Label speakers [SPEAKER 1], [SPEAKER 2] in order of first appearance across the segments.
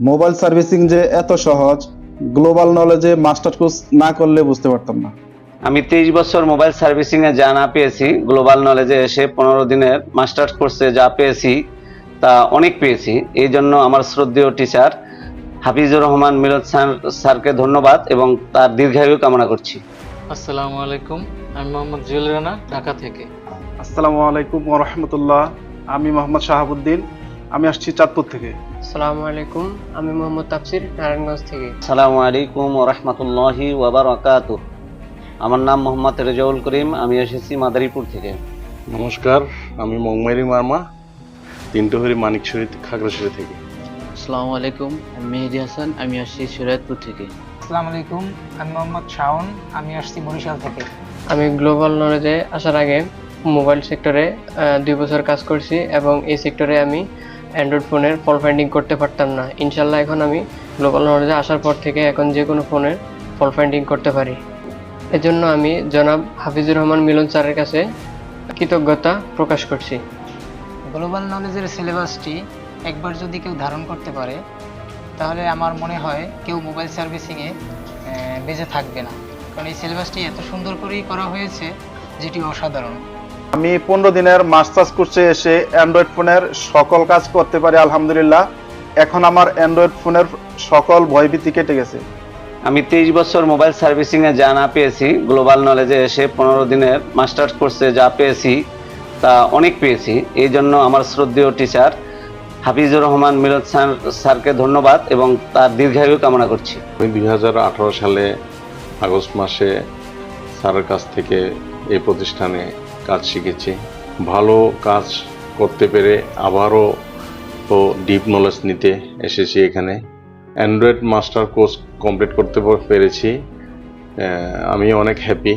[SPEAKER 1] Mobile servicing যে এত সহজ গ্লোবাল নলেজে মাস্টার কোর্স না করলে বুঝতে পারতাম না।
[SPEAKER 2] আমি তেইশ বছর মোবাইল সার্ভিসিং এ যা না পেয়েছি গ্লোবাল নলেজে এসে পনেরো দিনের মাস্টার্স কোর্সে যা পেয়েছি তা অনেক পেয়েছি। এই জন্য আমার শ্রদ্ধেয় টিচার হাফিজুর রহমান মিলদ স্যার স্যারকে ধন্যবাদ এবং তার দীর্ঘায়ু কামনা করছি।
[SPEAKER 3] আসসালামু আলাইকুম আমি মোহাম্মদ জুয়েল রানা ঢাকা থেকে।
[SPEAKER 1] আসসালামু আলাইকুম রহমতুল্লাহ। আমি মোহাম্মদ শাহাবুদ্দিন আমি আসছি চাঁদপুর থেকে।
[SPEAKER 4] আসসালামু আলাইকুম আমি মোহাম্মদ তাফসির নারায়ণগঞ্জ থেকে।
[SPEAKER 2] আসসালামু আলাইকুম ওরহমতুল্লাহি ওয়াবারাকাত আমার নাম মোহাম্মদ রেজাউল করিম আমি এসেছি মাদারীপুর থেকে।
[SPEAKER 5] নমস্কার আমি মংমাইরি মার্মা তিনটহরি মানিকছড়ি খাগড়াছড়ি থেকে।
[SPEAKER 6] আসসালামু আলাইকুম আমি মেহেদি হাসান আমি আসছি শরীয়তপুর থেকে।
[SPEAKER 7] আসসালামু আলাইকুম আমি মোহাম্মদ শাওন আমি আসছি বরিশাল থেকে।
[SPEAKER 4] আমি গ্লোবাল নলেজে আসার আগে মোবাইল সেক্টরে দুই বছর কাজ করছি এবং এই সেক্টরে আমি অ্যান্ড্রয়েড ফোনের ফল ফাইন্ডিং করতে পারতাম না। ইনশাল্লাহ এখন আমি গ্লোবাল নলেজে আসার পর থেকে এখন যে কোনো ফোনের ফল ফাইন্ডিং করতে পারি। এজন্য আমি জনাব হাফিজুর রহমান মিলন স্যারের কাছে কৃতজ্ঞতা প্রকাশ করছি।
[SPEAKER 7] গ্লোবাল নলেজের সিলেবাসটি একবার যদি কেউ ধারণ করতে পারে, তাহলে আমার মনে হয় কেউ মোবাইল সার্ভিসিংয়ে বেঁচে থাকবে না। কারণ এই সিলেবাসটি এত সুন্দর করেই করা হয়েছে, যেটি অসাধারণ।
[SPEAKER 1] আমি পনেরো দিনের মাস্টার্স কোর্সে এসে অ্যান্ড্রয়েড ফোনের সকল কাজ করতে পারি আলহামদুলিল্লাহ। এখন আমার অ্যান্ড্রয়েড ফোনের সকল ভয়ভীতি কেটে গেছে।
[SPEAKER 2] আমি তেইশ বছর মোবাইল সার্ভিসিংয়ে যা না পেয়েছি গ্লোবাল নলেজে এসে পনেরো দিনের মাস্টার্স কোর্সে যা পেয়েছি তা অনেক পেয়েছি। এই জন্য আমার শ্রদ্ধেয় টিচার হাফিজুর রহমান মিলদ স্যার স্যারকে ধন্যবাদ এবং তার দীর্ঘায়ু কামনা করছি।
[SPEAKER 5] আমি দুই সালে আগস্ট মাসে স্যারের কাছ থেকে এই প্রতিষ্ঠানে কাজ শিখেছি। ভালো কাজ করতে পেরে আবারও তো ডিপ নলেজ নিতে এসেছি এখানে। অ্যান্ড্রয়েড মাস্টার কোর্স কমপ্লিট করতে পেরেছি। আমি অনেক হ্যাপি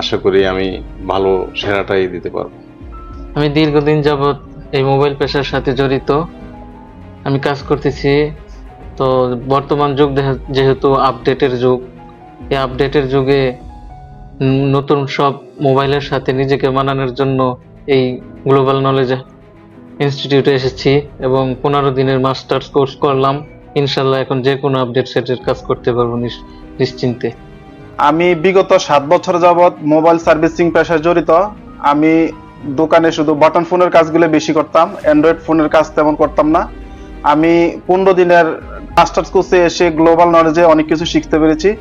[SPEAKER 5] আশা করি আমি ভালো সেরাটাই দিতে পারব।
[SPEAKER 3] আমি দীর্ঘদিন যাবৎ এই মোবাইল পেশার সাথে জড়িত। আমি কাজ করতেছি। তো বর্তমান যুগ যেহেতু আপডেটের যুগ, এই আপডেটের যুগে নতুন সব মোবাইলের সাথে নিজেকে মানানোর জন্য এই গ্লোবাল নলেজ ইনস্টিটিউটে এসেছি এবং পনেরো দিনের মাস্টার্স কোর্স করলাম। ইনশাল্লাহ এখন যে কোনো আপডেট সেটের কাজ করতে পারব নিশ- নিশ্চিন্তে।
[SPEAKER 1] আমি বিগত সাত বছর যাবৎ মোবাইল সার্ভিসিং পেশায় জড়িত। আমি দোকানে শুধু বাটন ফোনের কাজগুলো বেশি করতাম অ্যান্ড্রয়েড ফোনের কাজ তেমন করতাম না। আমি পনেরো দিনের মাস্টার্স কোর্সে এসে গ্লোবাল নলেজে অনেক কিছু শিখতে পেরেছি।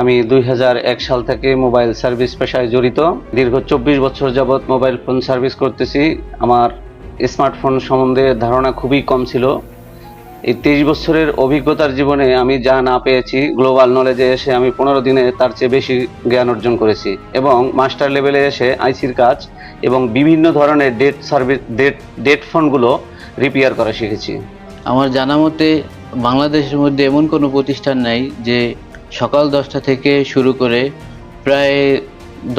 [SPEAKER 2] আমি দুই হাজার এক সাল থেকে মোবাইল সার্ভিস পেশায় জড়িত। দীর্ঘ চব্বিশ বছর যাবৎ মোবাইল ফোন সার্ভিস করতেছি। আমার স্মার্টফোন সম্বন্ধে ধারণা খুবই কম ছিল। এই তেইশ বছরের অভিজ্ঞতার জীবনে আমি যা না পেয়েছি, গ্লোবাল নলেজে এসে আমি পনেরো দিনে তার চেয়ে বেশি জ্ঞান অর্জন করেছি এবং মাস্টার লেভেলে এসে আইসির কাজ এবং বিভিন্ন ধরনের ডেট সার্ভিস ডেট ডেট ফোনগুলো রিপেয়ার করা শিখেছি।
[SPEAKER 6] আমার জানা মতে বাংলাদেশের মধ্যে এমন কোনো প্রতিষ্ঠান নাই যে সকাল দশটা থেকে শুরু করে প্রায়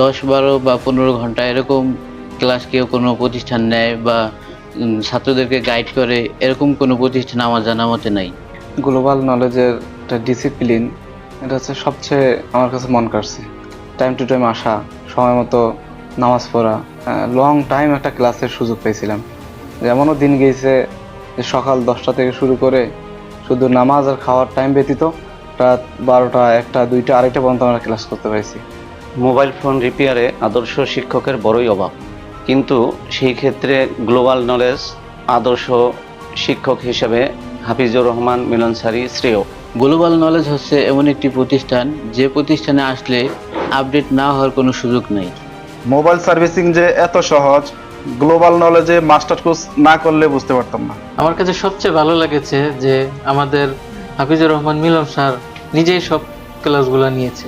[SPEAKER 6] দশ, বারো বা পনেরো ঘণ্টা এরকম ক্লাস কেউ কোনো প্রতিষ্ঠান নেয় বা ছাত্রদেরকে গাইড করে, এরকম কোনো প্রতিষ্ঠান আমার জানা মতে নাই।
[SPEAKER 8] গ্লোবাল নলেজের একটা ডিসিপ্লিন এটা হচ্ছে সবচেয়ে আমার কাছে মন কাটছে টাইম টু টাইম আসা, সময় মতো নামাজ পড়া লং টাইম একটা ক্লাসের সুযোগ পেয়েছিলাম। এমনও দিন গিয়েছে সকাল দশটা থেকে শুরু করে শুধু নামাজ আর খাওয়ার টাইম ব্যতীত রাত বারোটা একটা দুইটা আরেকটা পর্যন্ত আমরা ক্লাস করতে পারছি।
[SPEAKER 2] মোবাইল ফোন রিপেয়ারে আদর্শ শিক্ষকের বড়ই অভাব। কিন্তু সেই ক্ষেত্রে গ্লোবাল নলেজ আদর্শ শিক্ষক হিসেবে হাফিজুর রহমান মিলন সারি শ্রেয়।
[SPEAKER 6] গ্লোবাল নলেজ হচ্ছে এমন একটি প্রতিষ্ঠান যে প্রতিষ্ঠানে আসলে আপডেট না হওয়ার কোনো সুযোগ নেই।
[SPEAKER 1] মোবাইল সার্ভিসিং যে এত সহজ গ্লোবাল নলেজে মাস্টার কোর্স না করলে বুঝতে পারতাম না।
[SPEAKER 3] আমার কাছে সবচেয়ে ভালো লেগেছে যে আমাদের হাফিজুর রহমান মিলন স্যার নিজেই সব ক্লাসগুলো নিয়েছে।